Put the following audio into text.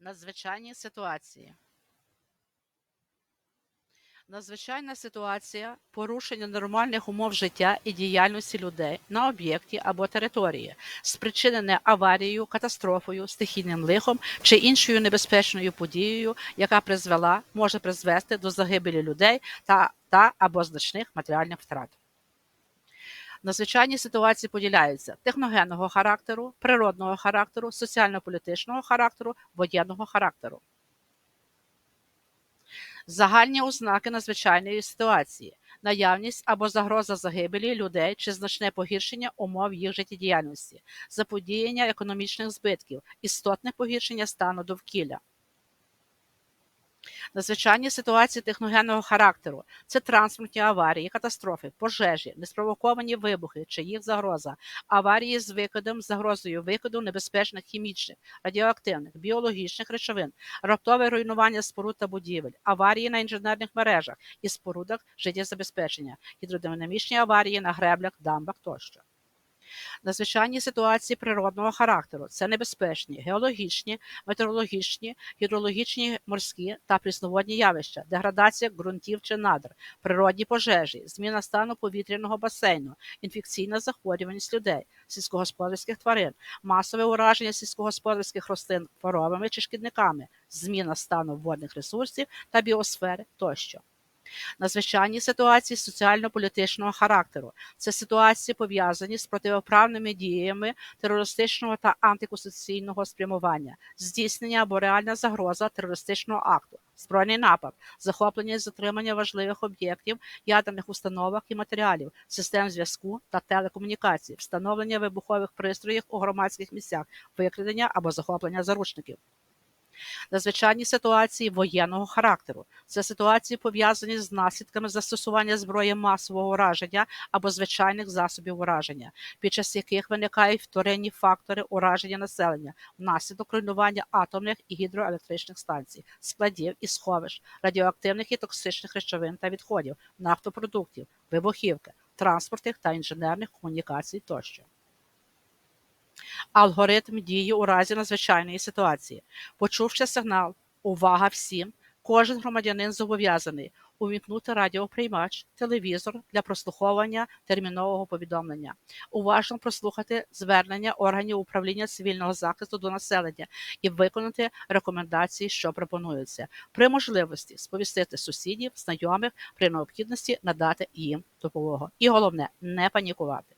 Надзвичайні ситуації. Надзвичайна ситуація порушення нормальних умов життя і діяльності людей на об'єкті або території, спричинене аварією, катастрофою, стихійним лихом чи іншою небезпечною подією, яка призвела, може призвести до загибелі людей та, та або значних матеріальних втрат. Надзвичайні ситуації поділяються техногенного характеру, природного характеру, соціально-політичного характеру, воєнного характеру. Загальні ознаки надзвичайної ситуації: наявність або загроза загибелі людей чи значне погіршення умов їх життєдіяльності, заподіяння економічних збитків, істотне погіршення стану довкілля. Надзвичайні ситуації техногенного характеру це транспортні аварії, катастрофи, пожежі, неспровоковані вибухи чи їх загроза, аварії з викидом, загрозою викиду небезпечних хімічних, радіоактивних, біологічних речовин, раптове руйнування споруд та будівель, аварії на інженерних мережах і спорудах життєзабезпечення, гідродинамічні аварії на греблях, дамбах тощо. Надзвичайні ситуації природного характеру це небезпечні геологічні, метеорологічні, гідрологічні морські та прісноводні явища, деградація ґрунтів чи надр, природні пожежі, зміна стану повітряного басейну, інфекційна захворюваність людей, сільськогосподарських тварин, масове ураження сільськогосподарських рослин хворобами чи шкідниками, зміна стану водних ресурсів та біосфери тощо. Надзвичайні ситуації соціально-політичного характеру це ситуації пов'язані з противоправними діями терористичного та антиконституційного спрямування, здійснення або реальна загроза терористичного акту, збройний напад, захоплення і затримання важливих об'єктів, ядерних установок і матеріалів, систем зв'язку та телекомунікацій, встановлення вибухових пристроїв у громадських місцях, викрадення або захоплення заручників. Надзвичайні ситуації воєнного характеру це ситуації пов'язані з наслідками застосування зброї масового ураження або звичайних засобів ураження, під час яких виникають вторинні фактори ураження населення внаслідок руйнування атомних і гідроелектричних станцій, складів і сховищ, радіоактивних і токсичних речовин та відходів, нафтопродуктів, вибухівки, транспортних та інженерних комунікацій тощо. Алгоритм дії у разі надзвичайної ситуації. Почувши сигнал, увага всім, кожен громадянин зобов'язаний увімкнути радіоприймач, телевізор для прослуховування термінового повідомлення, уважно прослухати звернення органів управління цивільного захисту до населення і виконати рекомендації, що пропонуються, при можливості сповістити сусідів, знайомих, при необхідності надати їм допомогу. І головне не панікувати.